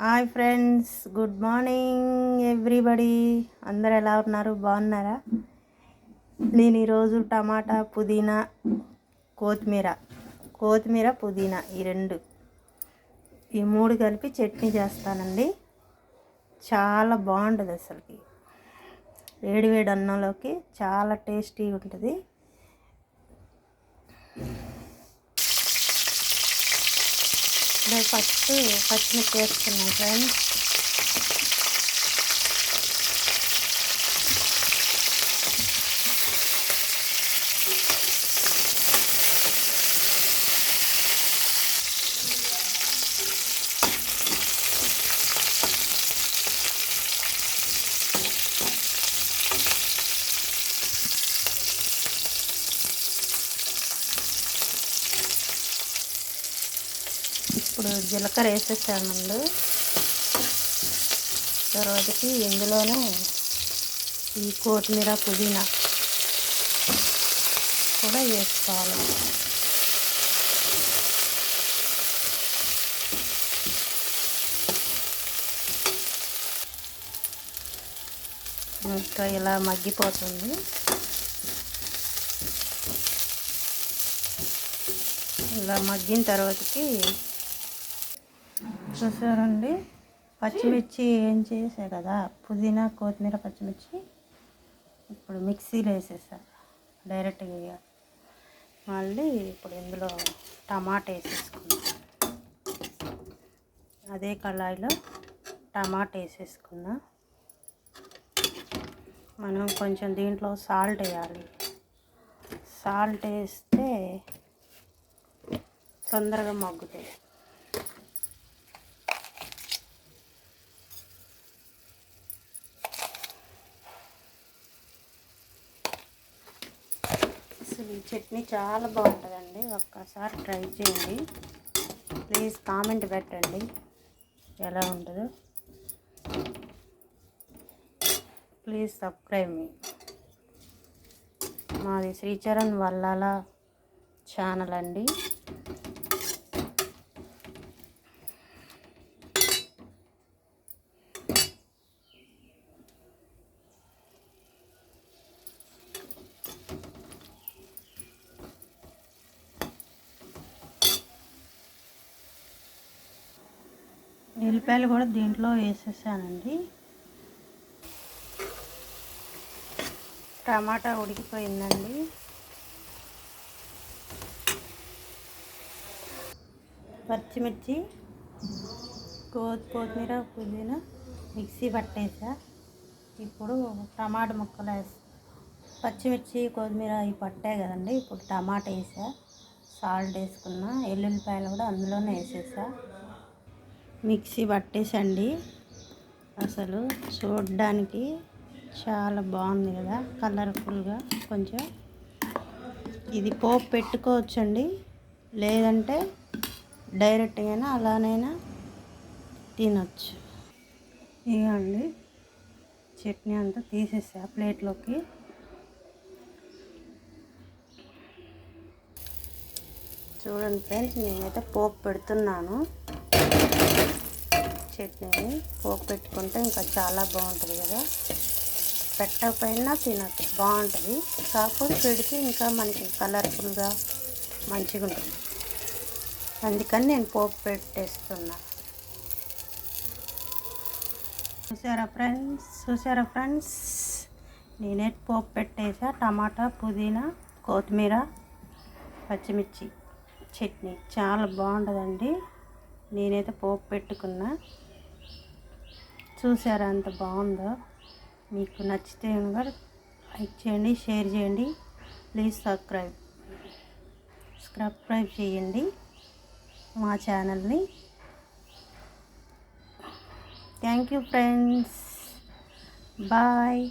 Hi friends good morning everybody. అందరు ఎలా ఉన్నారు? బాగున్నారా? నేను ఈరోజు టమాటా పుదీనా కొత్తిమీర. కొత్తిమీర పుదీనా ఈ రెండు. ఈ మూడు కలిపి చట్నీ చేస్తానండి. చాలా బాగుంటుంది అసలుకి. వేడి వేడి అన్నంలోకి చాలా టేస్టీగా ఉంటుంది. ఇప్పుడు ఫస్ట్ పచ్చిమిర్చి వేసుకున్నాం ఫ్రెండ్స్. ఇప్పుడు జీలకర్ర వేసేసామండి తర్వాతకి ఇందులోనే ఈ కొత్తిమీర పుదీనా కూడా వేసుకోవాలి. ఇంకా ఇలా మగ్గిపోతుంది. ఇలా మగ్గిన తర్వాతకి చూసారండి? పచ్చిమిర్చి ఏం చేసా కదా పుదీనా కొత్తిమీర పచ్చిమిర్చి ఇప్పుడు మిక్సీలో వేసేసా డైరెక్ట్గా ఇక. మళ్ళీ ఇప్పుడు ఇందులో టమాటా వేసేసుకుందాం అదే కళాయిలో టమాటా వేసేసుకుందాం మనం కొంచెం దీంట్లో సాల్ట్ వేయాలి. సాల్ట్ వేస్తే తొందరగా మగ్గుతాయి. ఈ చట్నీ చాలా బాగుంటుందండి. ఒక్కసారి ట్రై చేయండి. ప్లీజ్ కామెంట్ పెట్టండి. ఎలా ఉంటుందో. ప్లీజ్ సబ్స్క్రైబ్ మీ. మాది శ్రీచరణ్ వల్లాల ఛానల్ అండి. ఎల్లిపాయలు కూడా దీంట్లో వేసేసానండి. టమాటా ఉడికిపోయిందండి. పచ్చిమిర్చి కోతి కొత్తిమీర పుదీనా మిక్సీ పట్టేసా. ఇప్పుడు టమాటా ముక్కలు వేసా. పచ్చిమిర్చి కొత్తిమీర అవి పట్టాయి కదండి ఇప్పుడు టమాటా వేసా. సాల్ట్ వేసుకున్నా ఎల్లుల్లిపాయలు కూడా అందులోనే వేసేసా. మిక్సీ పట్టేసండి. అసలు చూడడానికి చాలా బాగుంది కదా కలర్ఫుల్గా కొంచెం. ఇది పోపు పెట్టుకోవచ్చండి. లేదంటే డైరెక్ట్గా అలానైనా తినొచ్చు. ఇవ్వండి చట్నీ అంతా తీసేసా ప్లేట్లోకి. చూడండి ఫ్రెండ్స్ నేనైతే పోపు పెడుతున్నాను. చట్నీని పోపు పెట్టుకుంటే ఇంకా చాలా బాగుంటుంది కదా. పెట్టకపోయినా తినచ్చు బాగుంటుంది. కాకపోతే పెడితే ఇంకా మనకి కలర్ఫుల్గా మంచిగా ఉంటుంది. అందుకని నేను పోపు పెట్టేస్తున్నా. చూసారా ఫ్రెండ్స్? చూసారా ఫ్రెండ్స్? నేనే పోపు పెట్టేసా. టమాటా పుదీనా కొత్తిమీర పచ్చిమిర్చి చట్నీ. చాలా బాగుంటుందండి. నేనైతే పోపు పెట్టుకున్నా. చూసారా అంత బాగుందో? మీకు నచ్చితే కనుక లైక్ చేయండి షేర్ చేయండి. ప్లీజ్ సబ్స్క్రైబ్ సబ్స్క్రైబ్ చేయండి మా ఛానల్ని. Thank you friends. బాయ్.